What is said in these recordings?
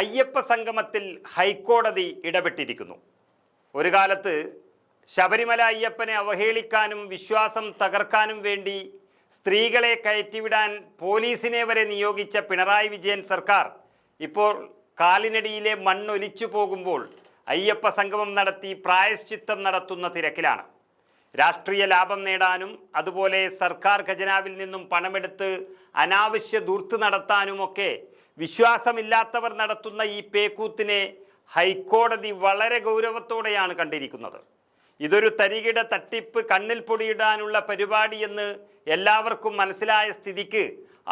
അയ്യപ്പ സംഗമത്തിൽ ഹൈക്കോടതി ഇടപെട്ടിരിക്കുന്നു. ഒരു കാലത്ത് ശബരിമല അയ്യപ്പനെ അവഹേളിക്കാനും വിശ്വാസം തകർക്കാനും വേണ്ടി സ്ത്രീകളെ കയറ്റിവിടാൻ പോലീസിനെ വരെ നിയോഗിച്ച പിണറായി വിജയൻ സർക്കാർ ഇപ്പോൾ കാലിനടിയിലെ മണ്ണൊലിച്ചു പോകുമ്പോൾ അയ്യപ്പ സംഗമം നടത്തി പ്രായശ്ചിത്തം നടത്തുന്ന തിരക്കിലാണ്. രാഷ്ട്രീയ ലാഭം നേടാനും അതുപോലെ സർക്കാർ ഖജനാവിൽ നിന്നും പണമെടുത്ത് അനാവശ്യ ദൂർത്ത് നടത്താനുമൊക്കെ വിശ്വാസമില്ലാത്തവർ നടത്തുന്ന ഈ പേക്കൂത്തിനെ ഹൈക്കോടതി വളരെ ഗൗരവത്തോടെയാണ് കണ്ടിരിക്കുന്നത്. ഇതൊരു തരികിട തട്ടിപ്പ് കണ്ണിൽ പൊടിയിടാനുള്ള പരിപാടി എന്ന് എല്ലാവർക്കും മനസ്സിലായ സ്ഥിതിക്ക്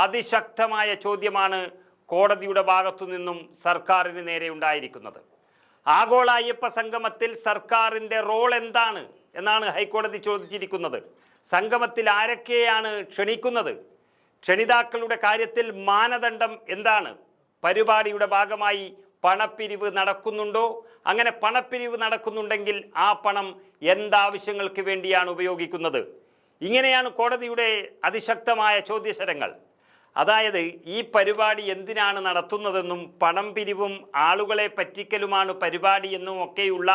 അതിശക്തമായ ചോദ്യമാണ് കോടതിയുടെ ഭാഗത്തു നിന്നും സർക്കാരിന് നേരെ ഉണ്ടായിരിക്കുന്നത്. ആഗോള അയ്യപ്പ സംഗമത്തിൽ സർക്കാരിന്റെ റോൾ എന്താണ്? എന്നാണ് ഹൈക്കോടതി ചോദിച്ചിരിക്കുന്നത്. സംഗമത്തിൽ ആരൊക്കെയാണ് ക്ഷണിക്കുന്നത്? ക്ഷണിതാക്കളുടെ കാര്യത്തിൽ മാനദണ്ഡം എന്താണ്? പരിപാടിയുടെ ഭാഗമായി പണപ്പിരിവ് നടക്കുന്നുണ്ടോ? അങ്ങനെ പണപ്പിരിവ് നടക്കുന്നുണ്ടെങ്കിൽ ആ പണം എന്താവശ്യങ്ങൾക്ക് വേണ്ടിയാണ് ഉപയോഗിക്കുന്നത്? ഇങ്ങനെയാണ് കോടതിയുടെ അതിശക്തമായ ചോദ്യശരങ്ങൾ. അതായത് ഈ പരിപാടി എന്തിനാണ് നടത്തുന്നതെന്നും പണം പിരിവും ആളുകളെ പറ്റിക്കലുമാണ് പരിപാടി എന്നും ഒക്കെയുള്ള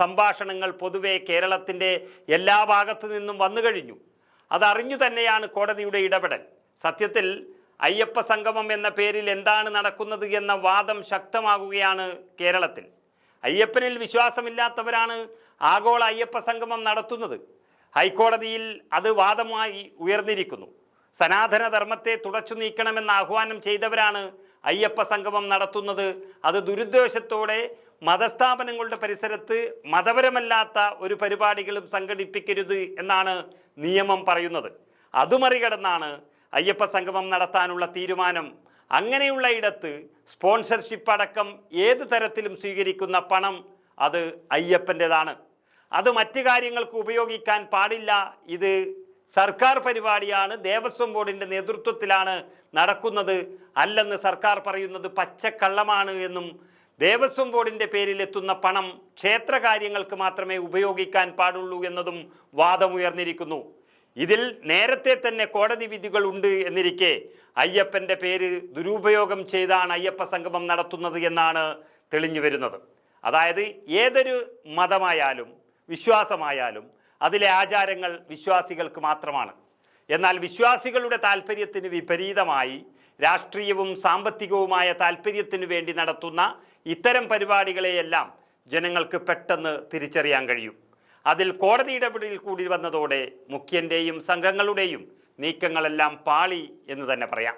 സംഭാഷണങ്ങൾ പൊതുവെ കേരളത്തിന്റെ എല്ലാ ഭാഗത്തു നിന്നും വന്നു കഴിഞ്ഞു. അതറിഞ്ഞു തന്നെയാണ് കോടതിയുടെ ഇടപെടൽ. സത്യത്തിൽ അയ്യപ്പ സംഗമം എന്ന പേരിൽ എന്താണ് നടക്കുന്നത് എന്ന വാദം ശക്തമാകുകയാണ് കേരളത്തിൽ. അയ്യപ്പനിൽ വിശ്വാസമില്ലാത്തവരാണ് ആഗോള അയ്യപ്പ സംഗമം നടത്തുന്നത്. ഹൈക്കോടതിയിൽ അത് വാദമായി ഉയർന്നിരിക്കുന്നു. സനാതനധർമ്മത്തെ തുടച്ചു നീക്കണമെന്ന് ആഹ്വാനം ചെയ്തവരാണ് അയ്യപ്പ സംഗമം നടത്തുന്നത്. അത് ദുരുദ്ദേശത്തോടെ മതസ്ഥാപനങ്ങളുടെ പരിസരത്ത് മതപരമല്ലാത്ത ഒരു പരിപാടികളും സംഘടിപ്പിക്കരുത് എന്നാണ് നിയമം പറയുന്നത്. അത് മറികടന്നാണ് അയ്യപ്പ സംഗമം നടത്താനുള്ള തീരുമാനം അങ്ങനെയുള്ള ഇടത്ത് സ്പോൺസർഷിപ്പ് അടക്കം ഏത് തരത്തിലും സ്വീകരിക്കുന്ന പണം അത് അയ്യപ്പന്റെതാണ്. അത് മറ്റു കാര്യങ്ങൾക്ക് ഉപയോഗിക്കാൻ പാടില്ല. ഇത് സർക്കാർ പരിപാടിയാണ്. ദേവസ്വം ബോർഡിന്റെ നേതൃത്വത്തിലാണ് നടക്കുന്നത്. അല്ലെന്ന് സർക്കാർ പറയുന്നത് പച്ചക്കള്ളമാണ് എന്നും ദേവസ്വം ബോർഡിന്റെ പേരിലെത്തുന്ന പണം ക്ഷേത്രകാര്യങ്ങൾക്ക് മാത്രമേ ഉപയോഗിക്കാൻ പാടുള്ളൂ എന്നതും വാദമുയർന്നിരിക്കുന്നു. ഇതിൽ നേരത്തെ തന്നെ കോടതി വിധികൾ ഉണ്ട് എന്നിരിക്കെ അയ്യപ്പന്റെ പേര് ദുരുപയോഗം ചെയ്താണ് അയ്യപ്പ സംഗമം നടത്തുന്നത് എന്നാണ് തെളിഞ്ഞു വരുന്നത്. അതായത് ഏതൊരു മതമായാലും വിശ്വാസമായാലും അതിലെ ആചാരങ്ങൾ വിശ്വാസികൾക്ക് മാത്രമാണ്. എന്നാൽ വിശ്വാസികളുടെ താല്പര്യത്തിന് വിപരീതമായി രാഷ്ട്രീയവും സാമ്പത്തികവുമായ താല്പര്യത്തിനു വേണ്ടി നടത്തുന്ന ഇത്തരം പരിപാടികളെയെല്ലാം ജനങ്ങൾക്ക് പെട്ടെന്ന് തിരിച്ചറിയാൻ കഴിയും. അതിൽ കോടതി ഇടപെടലിൽ കൂടി വന്നതോടെ മുഖ്യന്റെയും സംഘങ്ങളുടെയും നീക്കങ്ങളെല്ലാം പാളി എന്ന് തന്നെ പറയാം.